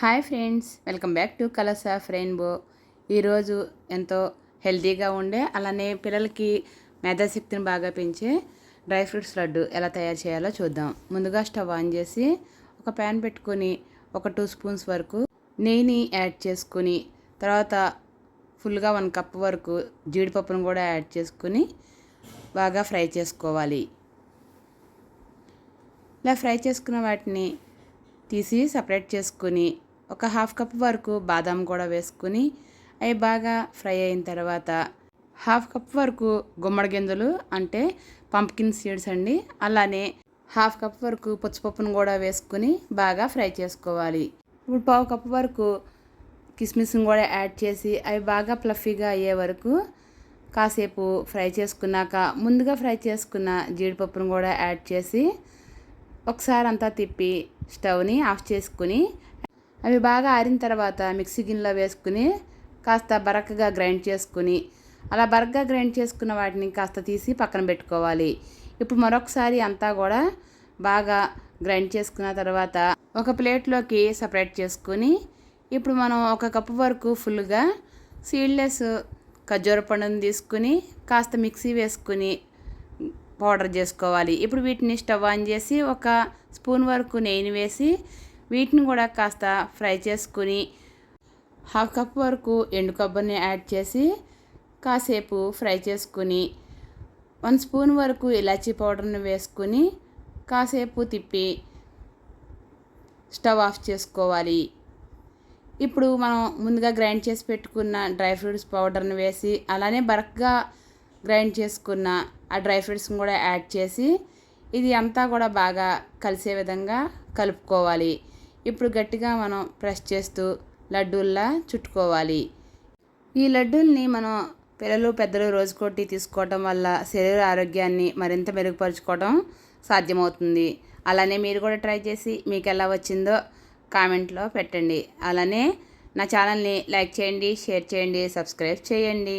Hi friends welcome back to colours of rainbow. ఈరోజు ఎంతో హెల్తీగా ఉండే అలానే పిల్లలకి మేధాశక్తిని బాగా పెంచే డ్రై ఫ్రూట్స్ లడ్డు ఎలా తయారు చేయాలో చూద్దాం. ముందుగా స్టవ్ ఆన్ చేసి ఒక ప్యాన్ పెట్టుకొని ఒక టూ స్పూన్స్ వరకు నెయ్యిని యాడ్ చేసుకుని తర్వాత ఫుల్గా వన్ కప్ వరకు జీడిపప్పును కూడా యాడ్ చేసుకుని బాగా ఫ్రై చేసుకోవాలి. ఇలా ఫ్రై చేసుకున్న వాటిని తీసి సపరేట్ చేసుకుని ఒక హాఫ్ కప్ వరకు బాదాం కూడా వేసుకుని అవి బాగా ఫ్రై అయిన తర్వాత హాఫ్ కప్ వరకు గుమ్మడి గింజలు అంటే పంప్కిన్ సీడ్స్ అండి. అలానే హాఫ్ కప్ వరకు పచ్చిపప్పును కూడా వేసుకుని బాగా ఫ్రై చేసుకోవాలి. ఇప్పుడు పావు కప్ వరకు కిస్మిస్ని కూడా యాడ్ చేసి అవి బాగా ప్లఫీగా అయ్యే వరకు కాసేపు ఫ్రై చేసుకున్నాక ముందుగా ఫ్రై చేసుకున్న జీడిపప్పును కూడా యాడ్ చేసి ఒకసారి అంతా తిప్పి స్టవ్ని ఆఫ్ చేసుకుని అవి బాగా ఆరిన తర్వాత మిక్సీ గిన్నెలో వేసుకుని కాస్త బరకగా గ్రైండ్ చేసుకుని అలా బరకగా గ్రైండ్ చేసుకున్న వాటిని కాస్త తీసి పక్కన పెట్టుకోవాలి. ఇప్పుడు మరొకసారి అంతా కూడా బాగా గ్రైండ్ చేసుకున్న తర్వాత ఒక ప్లేట్లోకి సపరేట్ చేసుకుని ఇప్పుడు మనం ఒక కప్పు వరకు ఫుల్గా సీడ్లెస్ ఖర్జూర పండుని తీసుకుని కాస్త మిక్సీ వేసుకుని పౌడర్ చేసుకోవాలి. ఇప్పుడు వీటిని స్టవ్ ఆన్ చేసి ఒక స్పూన్ వరకు నెయ్యిని వేసి వీటిని కూడా కాస్త ఫ్రై చేసుకుని హాఫ్ కప్ వరకు ఎండు కొబ్బరిని యాడ్ చేసి కాసేపు ఫ్రై చేసుకుని వన్ స్పూన్ వరకు ఇలాచీ పౌడర్ని వేసుకుని కాసేపు తిప్పి స్టవ్ ఆఫ్ చేసుకోవాలి. ఇప్పుడు మనం ముందుగా గ్రైండ్ చేసి పెట్టుకున్న డ్రై ఫ్రూట్స్ పౌడర్ని వేసి అలానే బరక్గా గ్రైండ్ చేసుకున్న ఆ డ్రై ఫ్రూట్స్ని కూడా యాడ్ చేసి ఇది అంతా కూడా బాగా కలిసే విధంగా కలుపుకోవాలి. ఇప్పుడు గట్టిగా మనం ప్రెస్ చేస్తూ లడ్డూల్లా చుట్టుకోవాలి. ఈ లడ్డూల్ని మనం పిల్లలు పెద్దలు రోజు కొట్టి తీసుకోవటం వల్ల శరీర ఆరోగ్యాన్ని మరింత మెరుగుపరుచుకోవడం సాధ్యమవుతుంది. అలానే మీరు కూడా ట్రై చేసి మీకు ఎలా వచ్చిందో కామెంట్లో పెట్టండి. అలానే నా ఛానల్ని లైక్ చేయండి షేర్ చేయండి సబ్స్క్రైబ్ చేయండి.